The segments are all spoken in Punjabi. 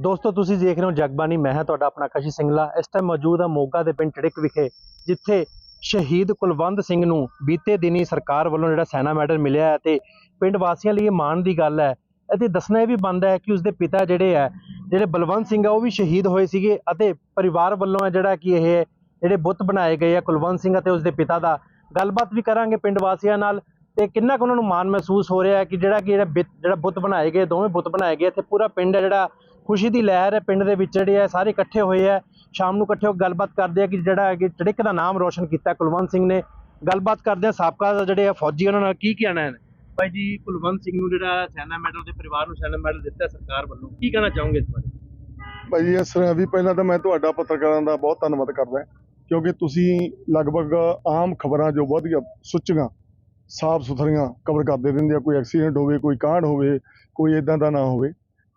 ਦੋਸਤੋ, ਤੁਸੀਂ ਦੇਖ ਰਹੇ ਹੋ ਜਗਬਾਣੀ। ਮੈਂ ਹਾਂ ਤੁਹਾਡਾ ਆਪਣਾ ਕਸ਼ੀ ਸਿੰਗਲਾ। ਇਸ ਟਾਈਮ ਮੌਜੂਦ ਹਾਂ ਮੋਗਾ ਦੇ ਪਿੰਡ ਟੜਿਕ ਵਿਖੇ, ਜਿੱਥੇ ਸ਼ਹੀਦ ਕੁਲਵੰਤ ਸਿੰਘ ਨੂੰ ਬੀਤੇ ਦਿਨੀ ਸਰਕਾਰ ਵੱਲੋਂ ਜਿਹੜਾ ਸੈਨਾ ਮੈਡਲ ਮਿਲਿਆ ਹੈ ਤੇ ਪਿੰਡ ਵਾਸੀਆਂ ਲਈ ਇਹ ਮਾਣ ਦੀ ਗੱਲ ਹੈ। ਅਤੇ ਦੱਸਣਾ ਇਹ ਵੀ ਬਣਦਾ ਹੈ ਕਿ ਉਸਦੇ ਪਿਤਾ ਜਿਹੜੇ ਹੈ, ਜਿਹੜੇ ਬਲਵੰਤ ਸਿੰਘ ਆ, ਉਹ ਵੀ ਸ਼ਹੀਦ ਹੋਏ ਸੀਗੇ ਅਤੇ ਪਰਿਵਾਰ ਵੱਲੋਂ ਹੈ ਜਿਹੜਾ ਕਿ ਇਹ ਜਿਹੜੇ ਬੁੱਤ ਬਣਾਏ ਗਏ ਆ ਕੁਲਵੰਤ ਸਿੰਘ ਅਤੇ ਉਸਦੇ ਪਿਤਾ ਦਾ। ਗੱਲਬਾਤ ਵੀ ਕਰਾਂਗੇ ਪਿੰਡ ਵਾਸੀਆਂ ਨਾਲ ਤੇ ਕਿੰਨਾ ਕੁ ਉਹਨਾਂ ਨੂੰ ਮਾਣ ਮਹਿਸੂਸ ਹੋ ਰਿਹਾ ਹੈ ਕਿ ਜਿਹੜਾ ਕਿ ਜਿਹੜਾ ਬਿੱਤ- ਜਿਹੜਾ ਬੁੱਤ ਬਣਾਏ ਗਏ, ਦੋਵੇਂ ਬੁੱਤ ਬਣਾਏ ਗਏ। ਤੇ ਪੂਰਾ ਪਿੰਡ ਹੈ ਜਿਹੜਾ ਖੁਸ਼ੀ ਦੀ ਲਹਿਰ ਹੈ, ਪਿੰਡ ਦੇ ਵਿੱਚ ਜਿਹੜੇ ਹੈ ਸਾਰੇ ਇਕੱਠੇ ਹੋਏ ਆ। ਸ਼ਾਮ ਨੂੰ ਇਕੱਠੇ ਹੋ ਕੇ ਗੱਲਬਾਤ ਕਰਦੇ ਆ ਕਿ ਜਿਹੜਾ ਹੈ ਕਿ ਟੜਿਕ ਦਾ ਨਾਮ ਰੋਸ਼ਨ ਕੀਤਾ, ਕੁਲਵੰਤ ਸਿੰਘ ਨੇ। ਗੱਲਬਾਤ ਕਰਦੇ ਆ ਸਾਬਕਾ ਜਿਹੜੇ ਆ ਫੌਜੀ, ਉਹਨਾਂ ਨਾਲ ਕੀ ਕਹਿਣਾ ਹੈ? ਭਾਈ ਜੀ, ਕੁਲਵੰਤ ਸਿੰਘ ਨੂੰ ਜਿਹੜਾ ਸੈਨਾ ਮੈਡਲ ਦੇ ਪਰਿਵਾਰ ਨੂੰ ਸੈਨਾ ਮੈਡਲ ਦਿੱਤਾ ਸਰਕਾਰ ਵੱਲੋਂ, ਕੀ ਕਹਿਣਾ ਚਾਹੋਗੇ ਇਸ ਬਾਰੇ? ਭਾਈ ਇਸ ਵੀ ਪਹਿਲਾਂ ਤਾਂ ਮੈਂ ਤੁਹਾਡਾ ਪੱਤਰਕਾਰਾਂ ਦਾ ਬਹੁਤ ਧੰਨਵਾਦ ਕਰਦਾ ਕਿਉਂਕਿ ਤੁਸੀਂ ਲਗਭਗ ਆਮ ਖਬਰਾਂ ਜੋ ਵਧੀਆ ਸੁੱਚੀਆਂ ਸਾਫ਼ ਸੁਥਰੀਆਂ ਕਵਰ ਕਰਦੇ ਰਹਿੰਦੇ ਆ। ਕੋਈ ਐਕਸੀਡੈਂਟ ਹੋਵੇ, ਕੋਈ ਕਾਂਡ ਹੋਵੇ, ਕੋਈ ਇਦਾਂ ਦਾ ਨਾ ਹੋਵੇ।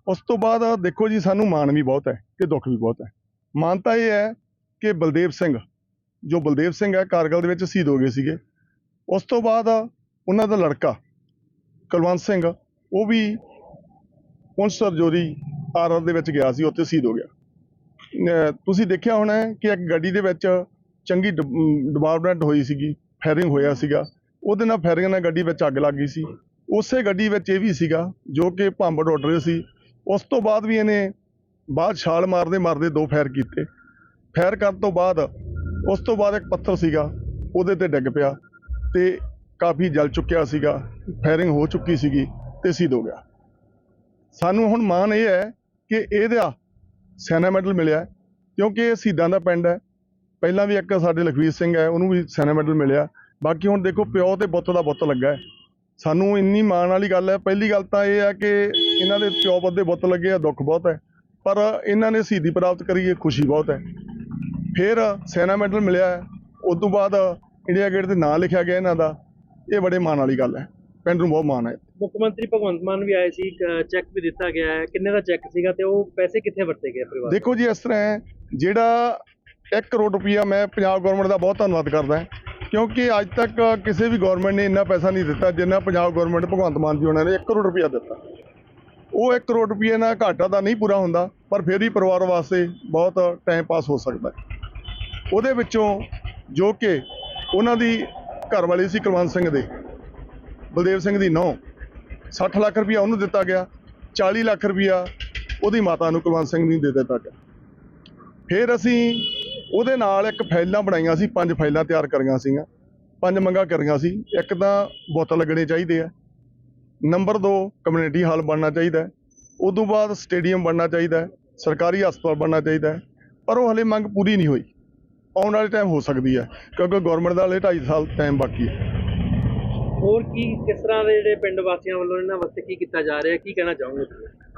ਉਸ ਤੋਂ ਬਾਅਦ ਦੇਖੋ ਜੀ, ਸਾਨੂੰ ਮਾਣ ਵੀ ਬਹੁਤ ਹੈ ਤੇ ਦੁੱਖ ਵੀ ਬਹੁਤ ਹੈ। ਮਾਣ ਤਾਂ ਇਹ ਹੈ ਕਿ ਬਲਦੇਵ ਸਿੰਘ, ਜੋ ਬਲਦੇਵ ਸਿੰਘ ਹੈ, ਕਾਰਗਲ ਦੇ ਵਿੱਚ ਸ਼ਹੀਦ ਹੋ ਗਏ ਸੀਗੇ। ਉਸ ਤੋਂ ਬਾਅਦ ਉਹਨਾਂ ਦਾ ਲੜਕਾ ਕੁਲਵੰਤ ਸਿੰਘ, ਉਹ ਵੀ ਪੁੰਛ ਸਰਜੋਰੀ ਆਰਆਰ ਦੇ ਵਿੱਚ ਗਿਆ ਸੀ, ਉੱਥੇ ਸ਼ਹੀਦ ਹੋ ਗਿਆ। ਤੁਸੀਂ ਦੇਖਿਆ ਹੋਣਾ ਕਿ ਇੱਕ ਗੱਡੀ ਦੇ ਵਿੱਚ ਚੰਗੀ ਡਿਵੈਲਪਮੈਂਟ ਹੋਈ ਸੀਗੀ, ਫਾਇਰਿੰਗ ਹੋਇਆ ਸੀਗਾ। ਉਹਦੇ ਨਾਲ ਫਾਇਰਿੰਗ ਨਾਲ ਗੱਡੀ ਵਿੱਚ ਅੱਗ ਲੱਗ ਗਈ ਸੀ। ਉਸੇ ਗੱਡੀ ਵਿੱਚ ਇਹ ਵੀ ਸੀਗਾ, ਜੋ ਕਿ ਭੰਬ ਉੱਡ ਰਹੇ ਸੀ। ਉਸ ਤੋਂ ਬਾਅਦ ਵੀ ਇਹਨੇ ਬਾਅਦ ਛਾਲ ਮਾਰਦੇ ਮਾਰਦੇ ਦੋ ਫੈਰ ਕੀਤੇ। ਫੈਰ ਕਰਨ ਤੋਂ ਬਾਅਦ ਉਸ ਤੋਂ ਬਾਅਦ ਇੱਕ ਪੱਥਰ ਸੀਗਾ, ਉਹਦੇ ਤੇ ਡਿੱਗ ਪਿਆ ਤੇ ਕਾਫੀ ਜਲ ਚੁੱਕਿਆ ਸੀਗਾ ਫਾਇਰਿੰਗ ਹੋ ਚੁੱਕੀ ਸੀਗੀ ਤੇ ਸ਼ਹੀਦ ਹੋ ਗਿਆ। ਸਾਨੂੰ ਹੁਣ ਮਾਣ ਇਹ ਹੈ ਕਿ ਇਹਦਾ ਸੈਨਾ ਮੈਡਲ ਮਿਲਿਆ ਕਿਉਂਕਿ ਇਹ ਸ਼ਹੀਦਾਂ ਦਾ ਪਿੰਡ ਹੈ। ਪਹਿਲਾਂ ਵੀ ਇੱਕ ਸਾਡੇ ਲਖਵੀਰ ਸਿੰਘ ਹੈ, ਉਹਨੂੰ ਵੀ ਸੈਨਾ ਮੈਡਲ ਮਿਲਿਆ। ਬਾਕੀ ਹੁਣ ਦੇਖੋ ਪਿਓ ਤੇ ਬੁੱਤ ਦਾ ਬੁੱਤ ਲੱਗਾ ਹੈ। ਸਾਨੂੰ ਇੰਨੀ ਮਾਣ ਵਾਲੀ ਗੱਲ ਹੈ। ਪਹਿਲੀ ਗੱਲ ਤਾਂ ਇਹ ਹੈ ਕਿ ਇਹਨਾਂ ਦੇ ਪਿਓ ਪੁੱਤ ਦੇ ਪੁੱਤ ਲੱਗੇ ਆ ਦੁੱਖ ਬਹੁਤ ਹੈ। ਪਰ ਇਹਨਾਂ ਨੇ ਸ਼ਹੀਦੀ ਪ੍ਰਾਪਤ ਕਰੀ ਹੈ ਖੁਸ਼ੀ ਬਹੁਤ ਹੈ। ਫਿਰ ਸੈਨਾ ਮੈਡਲ ਮਿਲਿਆ ਹੈ। ਉਸ ਤੋਂ ਬਾਅਦ ਇੰਡੀਆ ਗੇਟ ਤੇ ਨਾਂ ਲਿਖਿਆ ਗਿਆ ਇਹਨਾਂ ਦਾ। ਇਹ ਬੜੇ ਮਾਣ ਵਾਲੀ ਗੱਲ ਹੈ। ਪਿੰਡ ਨੂੰ ਬਹੁਤ ਮਾਣ ਹੈ। ਮੁੱਖ ਮੰਤਰੀ ਭਗਵੰਤ ਮਾਨ ਵੀ ਆਏ ਸੀ ਚੈੱਕ ਵੀ ਦਿੱਤਾ ਗਿਆ ਹੈ। ਕਿੰਨੇ ਦਾ ਚੈੱਕ ਸੀਗਾ ਤੇ ਉਹ ਪੈਸੇ ਕਿੱਥੇ ਵਰਤੇ ਗਏ ਪਰਿਵਾਰ ਦੇਖੋ ਜੀ ਇਸ ਤਰ੍ਹਾਂ ਹੈ। ਜਿਹੜਾ 1 ਕਰੋੜ ਰੁਪਈਆ ਮੈਂ ਪੰਜਾਬ ਗਵਰਨਮੈਂਟ ਦਾ ਬਹੁਤ ਧੰਨਵਾਦ ਕਰਦਾ ਹਾਂ। ਕਿਉਂਕਿ ਅੱਜ ਤੱਕ ਕਿਸੇ ਵੀ ਗਵਰਨਮੈਂਟ ਨੇ ਇੰਨਾ ਪੈਸਾ ਨਹੀਂ ਦਿੱਤਾ ਜਿੰਨਾ ਪੰਜਾਬ ਗਵਰਨਮੈਂਟ ਭਗਵੰਤ ਮਾਨ ਜੀ ਉਹਨਾਂ ਨੇ 1 ਕਰੋੜ ਰੁਪਈਆ ਦਿੱਤਾ। ਉਹ 1 ਕਰੋੜ ਰੁਪਈਏ ਨਾਲ ਘਾਟਾ ਤਾਂ ਨਹੀਂ ਪੂਰਾ ਹੁੰਦਾ, ਪਰ ਫਿਰ ਵੀ ਪਰਿਵਾਰ ਵਾਸਤੇ ਬਹੁਤ ਟਾਈਮ ਪਾਸ ਹੋ ਸਕਦਾ ਉਹਦੇ ਵਿੱਚੋਂ ਜੋ ਕਿ ਉਹਨਾਂ ਦੀ ਘਰ ਵਾਲੀ ਸੀ ਕੁਲਵੰਤ ਸਿੰਘ ਦੇ, ਬਲਦੇਵ ਸਿੰਘ ਦੀ ਨੌ 60 ਲੱਖ ਰੁਪਈਆ ਉਹਨੂੰ ਦਿੱਤਾ ਗਿਆ 40 ਲੱਖ ਰੁਪਈਆ ਉਹਦੀ ਮਾਤਾ ਨੂੰ ਕੁਲਵੰਤ ਸਿੰਘ ਨੂੰ ਦੇ ਦਿੱਤਾ ਗਿਆ। ਫਿਰ ਅਸੀਂ ਉਹਦੇ ਨਾਲ ਇੱਕ ਫਾਈਲਾਂ ਬਣਾਈਆਂ ਸੀ ਪੰਜ ਫਾਈਲਾਂ ਤਿਆਰ ਕਰੀਆਂ ਸੀਗੀਆਂ ਪੰਜ ਮੰਗਾਂ ਕਰੀਆਂ ਸੀ ਇੱਕ ਤਾਂ ਬੋਤਲ ਲੱਗਣੇ ਚਾਹੀਦੇ ਆ ਨੰਬਰ 2 ਕਮਿਊਨਿਟੀ ਹਾਲ ਬਣਨਾ ਚਾਹੀਦਾ ਤੋਂ ਬਾਅਦ ਸਟੇਡੀਅਮ ਬਣਨਾ ਚਾਹੀਦਾ ਸਰਕਾਰੀ ਹਸਪਤਾਲ ਬਣਨਾ ਚਾਹੀਦਾ ਪਰ ਉਹ ਹਲੇ ਮੰਗ ਪੂਰੀ ਨਹੀਂ ਹੋਈ ਆਉਣ ਵਾਲੇ ਟਾਈਮ ਹੋ ਸਕਦੀ ਹੈ ਕਿਉਂਕਿ ਗਵਰਨਮੈਂਟ ਦਾ ਹਲੇ 2.5 ਸਾਲ ਟਾਈਮ ਬਾਕੀ ਹੈ ਹੋਰ ਕੀ ਕਿਸ ਤਰ੍ਹਾਂ ਦੇ ਜਿਹੜੇ ਪਿੰਡ ਵਾਸੀਆਂ ਵੱਲੋਂ ਇਹਨਾਂ ਵਾਸਤੇ ਕੀ ਕੀਤਾ ਜਾ ਰਿਹਾ ਕੀ ਕਹਿਣਾ ਚਾਹੋਗੇ?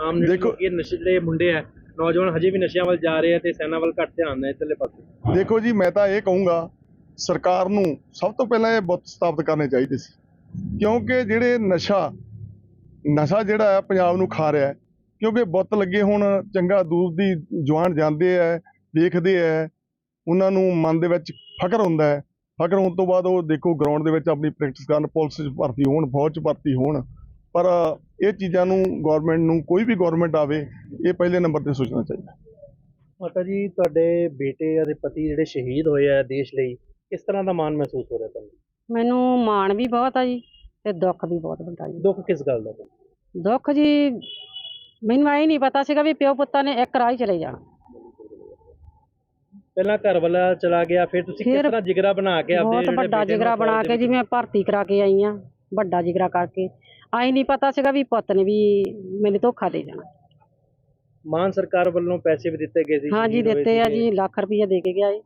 ਆਮ ਦੇਖੋ- ਲੋਕੀ ਨਸ਼ੇ ਜਿਹੜੇ ਮੁੰਡੇ ਆ ਨੌਜਵਾਨ ਹਜੇ ਵੀ ਨਸ਼ਿਆਂ ਵੱਲ ਜਾ ਰਹੇ ਆ ਤੇ ਸੈਨਾ ਵੱਲ ਘੱਟ ਧਿਆਨ ਹੈ ਇਧਰਲੇ ਪਾਸੇ। ਦੇਖੋ ਜੀ, ਮੈਂ ਤਾਂ ਇਹ ਕਹੂੰਗਾ, ਸਰਕਾਰ ਨੂੰ ਸਭ ਤੋਂ ਪਹਿਲਾਂ ਇਹ ਬੁੱਤ ਸਥਾਪਿਤ ਕਰਨੇ ਚਾਹੀਦੇ ਸੀ। ਕਿਉਂਕਿ ਜਿਹੜੇ ਨਸ਼ਾ ਨਸ਼ਾ ਜਿਹੜਾ ਹੈ ਪੰਜਾਬ ਨੂੰ ਖਾ ਰਿਹਾ ਹੈ, ਕਿਉਂਕਿ ਬੁੱਤ ਲੱਗੇ ਹੁਣ ਚੰਗਾ ਦੂਰ ਦੀ ਜਵਾਨ ਜਾਂਦੇ ਆ, ਦੇਖਦੇ ਆ, ਉਹਨਾਂ ਨੂੰ ਮਨ ਦੇ ਵਿੱਚ ਫਕਰ ਹੁੰਦਾ ਹੈ। ਫਖਰ ਹੋਣ ਤੋਂ ਬਾਅਦ ਉਹ ਦੇਖੋ ਗਰਾਊਂਡ ਦੇ ਵਿੱਚ ਆਪਣੀ ਪ੍ਰੈਕਟਿਸ ਕਰਨ, ਪੁਲਿਸ 'ਚ ਭਰਤੀ ਹੋਣ, ਫੌਜ 'ਚ ਭਰਤੀ ਹੋਣ। ਪਰ ਇਹ ਚੀਜ਼ਾਂ ਨੂੰ ਗਵਰਨਮੈਂਟ ਨੂੰ ਕੋਈ ਵੀ ਗਵਰਨਮੈਂਟ ਆਵੇ ਇਹ ਪਹਿਲੇ ਨੰਬਰ ਤੇ ਸੋਚਣਾ ਚਾਹੀਦਾ। ਮਾਤਾ ਜੀ ਤੁਹਾਡੇ ਬੇਟੇ ਅਤੇ ਪਤੀ ਜਿਹੜੇ ਸ਼ਹੀਦ ਹੋਏ ਆ ਦੇਸ਼ ਲਈ ਕਿਸ ਤਰ੍ਹਾਂ ਦਾ ਮਾਣ ਮਹਿਸੂਸ ਹੋ ਰਿਹਾ ਤੁਹਾਨੂੰ? ਮੈਨੂੰ ਮਾਣ ਵੀ ਬਹੁਤ ਆ ਜੀ ਤੇ ਦੁੱਖ ਵੀ ਬਹੁਤ ਵੱਡਾ ਜੀ। ਦੁੱਖ ਕਿਸ ਗੱਲ ਦਾ? ਦੁੱਖ ਜੀ ਮੈਨੂੰ ਐ ਨਹੀਂ ਪਤਾ ਸੀਗਾ ਵੀ ਪਿਓ ਪੁੱਤਾਂ ਨੇ ਇੱਕ ਰਾਹ ਹੀ ਚਲੇ ਜਾਣਾ। ਪਹਿਲਾਂ ਘਰ ਵਾਲਾ ਚਲਾ ਗਿਆ ਫਿਰ ਤੁਸੀਂ ਕਿਸ ਤਰ੍ਹਾਂ ਜਿਗਰਾ ਬਣਾ ਕੇ ਆਪਦੇ ਬਹੁਤ ਵੱਡਾ ਜਿਗਰਾ ਬਣਾ ਕੇ ਜੀ ਮੈਂ ਭਰਤੀ ਕਰਾ ਕੇ ਆਈ ਆ ਵੱਡਾ ਜਿਗਰਾ ਕਰਕੇ। ਐ ਨਹੀਂ ਪਤਾ ਸੀਗਾ ਵੀ ਪੁੱਤ ਨੇ ਵੀ ਮੈਨੂੰ ਧੋਖਾ ਦੇ ਜਾਣਾ ਮਾਨ ਸਰਕਾਰ ਵੱਲੋਂ ਪੈਸੇ ਵੀ ਦਿੱਤੇ ਗਏ ਸੀ ਹਾਂ ਜੀ ਸ਼ਹੀਦ ਹੋਏ ਦਿੱਤੇ ਆ ਸੀਗੇ। ਜੀ ਲੱਖ ਰੁਪਈਆ ਦੇ ਕੇ ਗਿਆ ਏ।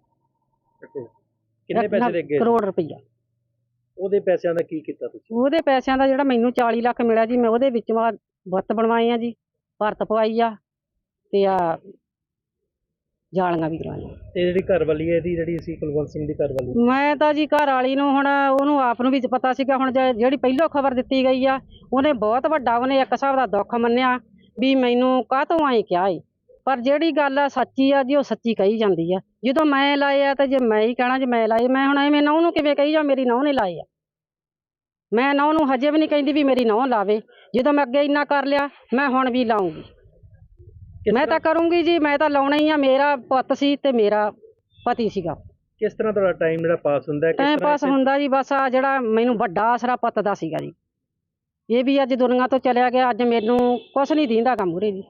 ਕਿੰਨੇ ਪੈਸੇ ਦੇ ਗਏ? ਕਰੋੜ ਰੁਪਈਆ। ਉਹਦੇ ਪੈਸਿਆਂ ਦਾ ਕੀ ਕੀਤਾ ਤੁਸੀਂ? ਉਹਦੇ ਪੈਸਿਆਂ ਦਾ ਜਿਹੜਾ ਮੈਨੂੰ 40 ਲੱਖ ਮਿਲਿਆ ਜੀ ਮੈਂ ਉਹਦੇ ਵਿੱਚੋਂ ਆ ਬੱਤ ਬਣਵਾਏ ਆ ਜੀ ਭਰਤ ਪਵਾਈ ਆ ਤੇ ਆ ਜਾਲੀਆਂ ਵੀ ਕਰਵਾਈਆਂ ਤੇ ਜਿਹੜੀ ਘਰ ਵਾਲੀ ਹੈ ਇਹਦੀ ਜਿਹੜੀ ਸੀ ਕੁਲਵੰਤ ਸਿੰਘ ਦੀ ਘਰ ਵਾਲੀ ਮੈਂ ਤਾਂ ਜੀ ਘਰ ਵਾਲੀ ਨੂੰ ਹੁਣ ਉਹਨੂੰ ਆਪ ਨੂੰ ਵੀ ਪਤਾ ਸੀਗਾ ਹੁਣ ਜੇ- ਜਿਹੜੀ ਪਹਿਲੋਂ ਖਬਰ ਦਿੱਤੀ ਗਈ ਆ ਉਹਨੇ ਬਹੁਤ ਵੱਡਾ ਉਹਨੇ ਇੱਕ ਹਿਸਾਬ ਦਾ ਦੁੱਖ ਮੰਨਿਆ ਵੀ ਮੈਨੂੰ ਕਾਹਤੋਂ ਆਏ ਕਿਹਾ ਏ। ਪਰ ਜਿਹੜੀ ਗੱਲ ਆ ਸੱਚੀ ਆ ਜੀ ਉਹ ਸੱਚੀ ਕਹੀ ਜਾਂਦੀ ਆ। ਜਦੋਂ ਮੈਂ ਲਾਏ ਆ ਤੇ ਜੇ ਮੈਂ ਹੀ ਕਹਿਣਾ ਜੇ ਮੈਂ ਲਾਏ ਮੈਂ ਹੁਣ ਐਵੇਂ ਨਹੁੰ ਨੂੰ ਕਿਵੇਂ ਕਹੀ ਜਾ ਮੇਰੀ ਨਹੁੰ ਨੇ ਲਾਏ ਆ? ਮੈਂ ਨਹੁੰ ਨੂੰ ਹਜੇ ਵੀ ਨਹੀਂ ਕਹਿੰਦੀ ਵੀ ਮੇਰੀ ਨਹੁੰ ਲਾਵੇ। ਜਦੋਂ ਮੈਂ ਅੱਗੇ ਇੰਨਾ ਕਰ ਲਿਆ ਮੈਂ ਹੁਣ ਵੀ ਲਾਉਂਗੀ ਮੈਂ ਤਾਂ ਕਰੂੰਗੀ ਜੀ ਮੈਂ ਤਾਂ ਲਾਉਣਾ ਹੀ ਆ ਮੇਰਾ ਪੁੱਤ ਸੀ ਤੇ ਮੇਰਾ ਪਤੀ ਸੀਗਾ। ਕਿਸ ਤਰ੍ਹਾਂ ਤੁਹਾਡਾ ਟਾਈਮ ਜਿਹੜਾ ਪਾਸ ਹੁੰਦਾ ਹੈ ਕਿਸ ਟਾਈਮ ਤਰ੍ਹਾਂ ਪਾਸ ਹੁੰਦਾ ਜੀ ਬਸ ਆ ਜਿਹੜਾ ਮੈਨੂੰ ਵੱਡਾ ਆਸਰਾ ਪੁੱਤ ਦਾ ਸੀਗਾ ਜੀ। ਇਹ ਵੀ ਅੱਜ ਦੁਨੀਆ ਤੋਂ ਚਲਿਆ ਗਿਆ ਅੱਜ ਮੈਨੂੰ ਕੁਛ ਨਹੀਂ ਦੀਂਦਾ ਗਾ ਮੂਹਰੇ ਜੀ।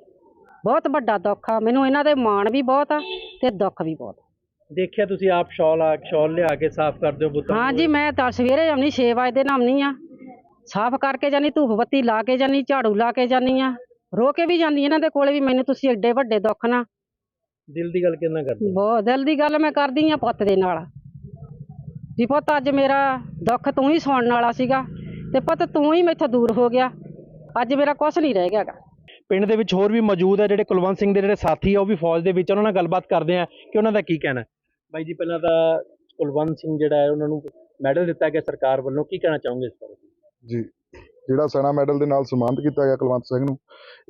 ਬਹੁਤ ਵੱਡਾ ਦੁੱਖ ਆ ਮੈਨੂੰ ਇਹਨਾਂ ਦੇ ਮਾਣ ਵੀ ਬਹੁਤ ਆ ਤੇ ਦੁੱਖ ਵੀ ਬਹੁਤ ਦੇਖਿਆ ਤੁਸੀਂ ਆਪ ਸ਼ਾਲ ਆ ਸ਼ਾਲ ਲਿਆ ਕੇ ਸਾਫ਼ ਕਰਦੇ ਹੋ ਬੁੱਤਾਂ ਹਾਂ ਜੀ ਮੈਂ ਤਾਂ ਸਵੇਰੇ ਆਉਣੀ 6 ਵਜੇ ਦੇ ਨਾਮਨੀ ਆ। ਸਾਫ਼ ਕਰਕੇ ਜਾਨੀ ਧੂਪ ਬੱਤੀ ਲਾ ਕੇ ਜਾਨੀ ਝਾੜੂ ਲਾ ਕੇ ਜਾਨੀ ਆ। ਰੋ ਕੇ ਵੀ ਜਾਂਦੀ ਇਹਨਾਂ ਦੇ ਕੋਲੇ ਵੀ ਮੈਨੂੰ ਤੁਸੀਂ ਐਡੇ ਵੱਡੇ ਦੁੱਖ ਨਾ। ਦਿਲ ਦੀ ਗੱਲ ਕਿੰਨਾ ਕਰਦੇ? ਬਹੁਤ ਦਿਲ ਦੀ ਗੱਲ ਮੈਂ ਕਰਦੀ ਆ ਪੁੱਤ ਦੇ ਨਾਲ। ਵੀ ਪੁੱਤ ਅੱਜ ਮੇਰਾ ਦੁੱਖ ਤੂੰ ਹੀ ਸੁਣਨ ਵਾਲਾ ਸੀਗਾ ਤੇ ਪੁੱਤ ਤੂੰ ਹੀ ਮੈਥੋਂ ਦੂਰ ਹੋ ਗਿਆ। ਅੱਜ ਮੇਰਾ ਕੁਛ ਨਹੀਂ ਰਹਿ ਗਿਆਗਾ। ਪਿੰਡ ਦੇ ਵਿੱਚ ਹੋਰ ਵੀ ਮੌਜੂਦ ਹੈ ਜਿਹੜੇ ਕੁਲਵੰਤ ਸਿੰਘ ਦੇ ਜਿਹੜੇ ਸਾਥੀ ਆ ਉਹ ਵੀ ਫੌਜ ਦੇ ਵਿੱਚ ਉਹਨਾਂ ਨਾਲ ਗੱਲਬਾਤ ਕਰਦੇ ਆ ਕਿ ਉਹਨਾਂ ਦਾ ਕੀ ਕਹਿਣਾ? ਹੈ ਬਾਈ ਜੀ ਪਹਿਲਾਂ ਤਾਂ ਕੁਲਵੰਤ ਸਿੰਘ ਜਿਹੜਾ ਹੈ ਉਹਨਾਂ ਨੂੰ ਮੈਡਲ ਦਿੱਤਾ ਗਿਆ ਸਰਕਾਰ ਵੱਲੋਂ। ਕੀ ਕਹਿਣਾ ਚਾਹੋਗੇ ਇਸ ਬਾਰੇ? ਜੀ ਜਿਹੜਾ ਸੈਨਾ ਮੈਡਲ ਦੇ ਨਾਲ ਸਨਮਾਨਿਤ ਕੀਤਾ ਗਿਆ ਕੁਲਵੰਤ ਸਿੰਘ ਨੂੰ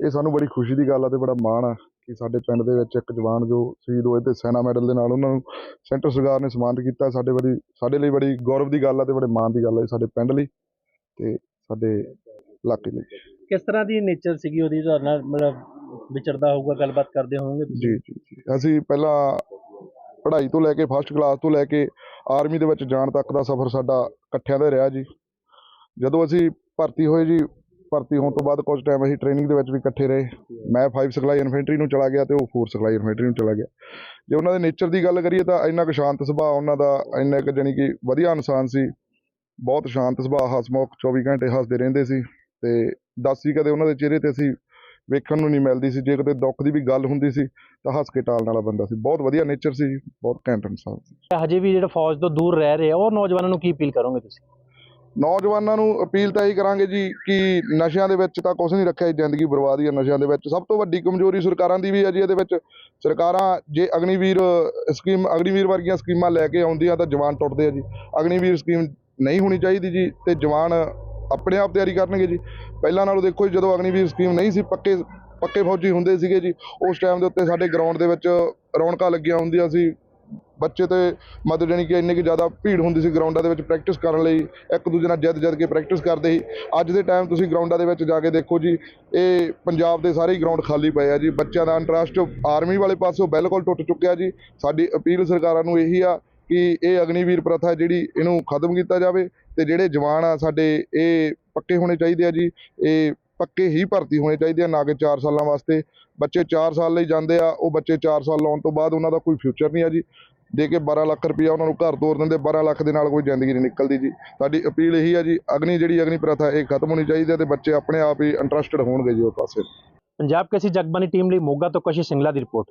ਇਹ ਸਾਨੂੰ ਬੜੀ ਖੁਸ਼ੀ ਦੀ ਗੱਲ ਆ ਤੇ ਬੜਾ ਮਾਣ ਆ ਕਿ ਸਾਡੇ ਪਿੰਡ ਦੇ ਵਿੱਚ ਇੱਕ ਜਵਾਨ ਜੋ ਸ਼ਹੀਦ ਹੋਏ ਤੇ ਸੈਨਾ ਮੈਡਲ ਦੇ ਨਾਲ ਉਹਨਾਂ ਨੂੰ ਸੈਂਟਰ ਸਰਕਾਰ ਨੇ ਸਨਮਾਨਿਤ ਕੀਤਾ ਸਾਡੇ ਬੜੀ ਸਾਡੇ ਲਈ ਬੜੀ ਗੌਰਵ ਦੀ ਗੱਲ ਆ ਤੇ ਬੜੇ ਮਾਣ ਦੀ ਗੱਲ ਆ ਸਾਡੇ ਪਿੰਡ ਲਈ ਤੇ ਸਾਡੇ ਇਲਾਕੇ ਲਈ। ਕਿਸ ਤਰ੍ਹਾਂ ਦੀ ਨੇਚਰ ਸੀਗੀ ਉਹਦੀ? ਤੁਹਾਡੇ ਨਾਲ ਮਤਲਬ ਵਿਚਰਦਾ ਹੋਊਗਾ ਗੱਲਬਾਤ ਕਰਦੇ ਹੋਵੋਗੇ ਜੀ ਜੀ ਅਸੀਂ ਪਹਿਲਾਂ ਪੜ੍ਹਾਈ ਤੋਂ ਲੈ ਕੇ ਫਸਟ ਕਲਾਸ ਤੋਂ ਲੈ ਕੇ ਆਰਮੀ ਦੇ ਵਿੱਚ ਜਾਣ ਤੱਕ ਦਾ ਸਫ਼ਰ ਸਾਡਾ ਇਕੱਠਿਆਂ ਦਾ ਰਿਹਾ ਜੀ। ਜਦੋਂ ਅਸੀਂ ਭਰਤੀ ਹੋਏ ਜੀ, ਭਰਤੀ ਹੋਣ ਤੋਂ ਬਾਅਦ ਕੁਝ ਟਾਈਮ ਅਸੀਂ ਟ੍ਰੇਨਿੰਗ ਦੇ ਵਿੱਚ ਵੀ ਇਕੱਠੇ ਰਹੇ। ਮੈਂ 5 ਸਿਖਲਾਈ ਇਨਫੈਂਟਰੀ ਨੂੰ ਚਲਾ ਗਿਆ ਤੇ ਉਹ 4 ਸਿਖਲਾਈ ਇਨਫੈਂਟਰੀ ਨੂੰ ਚਲਾ ਗਿਆ। ਜੇ ਉਹਨਾਂ ਦੇ ਨੇਚਰ ਦੀ ਗੱਲ ਕਰੀਏ ਤਾਂ ਇੰਨਾ ਕੁ ਸ਼ਾਂਤ ਸੁਭਾਅ ਉਹਨਾਂ ਦਾ, ਇੰਨਾ ਕੁ ਜਾਣੀ ਕਿ ਵਧੀਆ ਇਨਸਾਨ ਸੀ। ਬਹੁਤ ਸ਼ਾਂਤ ਸੁਭਾਅ ਹਸਮੁਖ 24 ਘੰਟੇ ਹੱਸਦੇ ਰਹਿੰਦੇ ਸੀ ਤੇ ਦੱਸ ਸੀ ਕਦੇ ਉਹਨਾਂ ਦੇ ਚਿਹਰੇ ਤੇ ਅਸੀਂ ਵੇਖਣ ਨੂੰ ਨਹੀਂ ਮਿਲਦੀ ਸੀ। ਜੇ ਕਦੇ ਦੁੱਖ ਦੀ ਵੀ ਗੱਲ ਹੁੰਦੀ ਸੀ ਤਾਂ ਹੱਸ ਕੇ ਟਾਲਣ ਵਾਲਾ ਬੰਦਾ ਸੀ। ਬਹੁਤ ਵਧੀਆ ਨੇਚਰ ਸੀ ਜੀ ਬਹੁਤ ਘੈਂਟ ਇਨਸਾਨ ਸੀ। ਹਜੇ ਵੀ ਜਿਹੜਾ ਫੌਜ ਤੋਂ ਦੂਰ ਰਹਿ ਰਹੇ ਆ, ਉਹ ਨੌਜਵਾਨਾਂ ਨੂੰ ਕੀ ਅਪੀਲ ਕਰੋਗੇ ਤੁਸੀਂ? ਨੌਜਵਾਨਾਂ ਨੂੰ ਅਪੀਲ ਤਾਂ ਇਹੀ ਕਰਾਂਗੇ ਜੀ ਕਿ ਨਸ਼ਿਆਂ ਦੇ ਵਿੱਚ ਤਾਂ ਕੁਝ ਨਹੀਂ ਰੱਖਿਆ ਜ਼ਿੰਦਗੀ ਬਰਬਾਦੀ ਹੈ ਨਸ਼ਿਆਂ ਦੇ ਵਿੱਚ। ਸਭ ਤੋਂ ਵੱਡੀ ਕਮਜ਼ੋਰੀ ਸਰਕਾਰਾਂ ਦੀ ਵੀ ਹੈ ਜੀ ਇਹਦੇ ਵਿੱਚ। ਸਰਕਾਰਾਂ ਜੇ ਅਗਨੀਵੀਰ ਸਕੀਮ, ਅਗਨੀਵੀਰ ਵਰਗੀਆਂ ਸਕੀਮਾਂ ਲੈ ਕੇ ਆਉਂਦੀਆਂ ਤਾਂ ਜਵਾਨ ਟੁੱਟਦੇ ਆ ਜੀ। ਅਗਨੀਵੀਰ ਸਕੀਮ ਨਹੀਂ ਹੋਣੀ ਚਾਹੀਦੀ ਜੀ ਤੇ ਜਵਾਨ ਆਪਣੇ ਆਪ ਤਿਆਰੀ ਕਰਨਗੇ ਜੀ। ਪਹਿਲਾਂ ਨਾਲੋਂ ਦੇਖੋ ਜੀ, ਜਦੋਂ ਅਗਨੀਵੀਰ ਸਕੀਮ ਨਹੀਂ ਸੀ, ਪੱਕੇ ਪੱਕੇ ਫੌਜੀ ਹੁੰਦੇ ਸੀਗੇ ਜੀ, ਉਸ ਟਾਈਮ ਦੇ ਉੱਤੇ ਸਾਡੇ ਗਰਾਊਂਡ ਦੇ ਵਿੱਚ ਰੌਣਕਾਂ ਲੱਗੀਆਂ ਹੁੰਦੀਆਂ ਸੀ। ਬੱਚੇ ਤੇ ਮਤਲਬ ਜਾਣੀ ਕਿ ਇੰਨੀ ਕਿ ਜ਼ਿਆਦਾ ਭੀੜ ਹੁੰਦੀ ਸੀ ਗਰਾਊਂਡਾਂ ਦੇ ਵਿੱਚ ਪ੍ਰੈਕਟਿਸ ਕਰਨ ਲਈ, ਇੱਕ ਦੂਜੇ ਨਾਲ ਜਿੱਦ ਜਦ ਕੇ ਪ੍ਰੈਕਟਿਸ ਕਰਦੇ ਸੀ। ਅੱਜ ਦੇ ਟਾਈਮ ਤੁਸੀਂ ਗਰਾਊਂਡਾਂ ਦੇ ਵਿੱਚ ਜਾ ਕੇ ਦੇਖੋ ਜੀ, ਇਹ ਪੰਜਾਬ ਦੇ ਸਾਰੇ ਗਰਾਊਂਡ ਖਾਲੀ ਪਏ ਆ ਜੀ। ਬੱਚਿਆਂ ਦਾ ਇੰਟਰਸਟ ਆਰਮੀ ਵਾਲੇ ਪਾਸੋਂ ਬਿਲਕੁਲ ਟੁੱਟ ਚੁੱਕਿਆ ਜੀ। ਸਾਡੀ ਅਪੀਲ ਸਰਕਾਰਾਂ ਨੂੰ ਇਹੀ ਆ ਕਿ ਇਹ ਅਗਨੀਵੀਰ ਪ੍ਰਥਾ ਜਿਹੜੀ ਇਹਨੂੰ ਖਤਮ ਕੀਤਾ ਜਾਵੇ ਤੇ ਜਿਹੜੇ ਜਵਾਨ ਆ ਸਾਡੇ, ਇਹ ਪੱਕੇ ਹੋਣੇ ਚਾਹੀਦੇ ਆ ਜੀ। ਇਹ ਪੱਕੇ ਹੀ ਭਰਤੀ ਹੋਣੇ ਚਾਹੀਦੇ ਆ, ਨਾ ਕਿ 4 ਸਾਲਾਂ ਵਾਸਤੇ। ਬੱਚੇ 4 ਸਾਲ ਲਈ ਜਾਂਦੇ ਆ, ਉਹ ਬੱਚੇ 4 ਸਾਲ ਲਾਉਣ ਤੋਂ ਬਾਅਦ ਉਹਨਾਂ ਦਾ ਕੋਈ ਫਿਊਚਰ ਨਹੀਂ ਆ ਜੀ। ਦੇ ਕੇ 12 ਲੱਖ ਰੁਪਇਆ ਉਹਨਾਂ ਨੂੰ ਘਰ ਤੋਰ ਦਿੰਦੇ 12 ਲੱਖ ਦੇ ਨਾਲ ਕੋਈ ਜ਼ਿੰਦਗੀ ਨਹੀਂ ਨਿਕਲਦੀ ਜੀ। ਸਾਡੀ ਅਪੀਲ ਇਹੀ ਆ ਜੀ, ਅਗਨੀ ਜਿਹੜੀ ਅਗਨੀ ਪ੍ਰਥਾ ਇਹ ਖਤਮ ਹੋਣੀ ਚਾਹੀਦੀ ਹੈ ਤੇ ਬੱਚੇ ਆਪਣੇ ਆਪ ਹੀ ਇੰਟਰਸਟਡ ਹੋਣਗੇ ਜੀ ਉਹ ਪਾਸੇ। ਪੰਜਾਬ ਕੇਸੀ ਜਗਬਾਨੀ ਟੀਮ ਲਈ ਮੋਗਾ ਤੋਂ ਕਸ਼ੀ ਸਿੰਗਲਾ ਦੀ ਰਿਪੋਰਟ।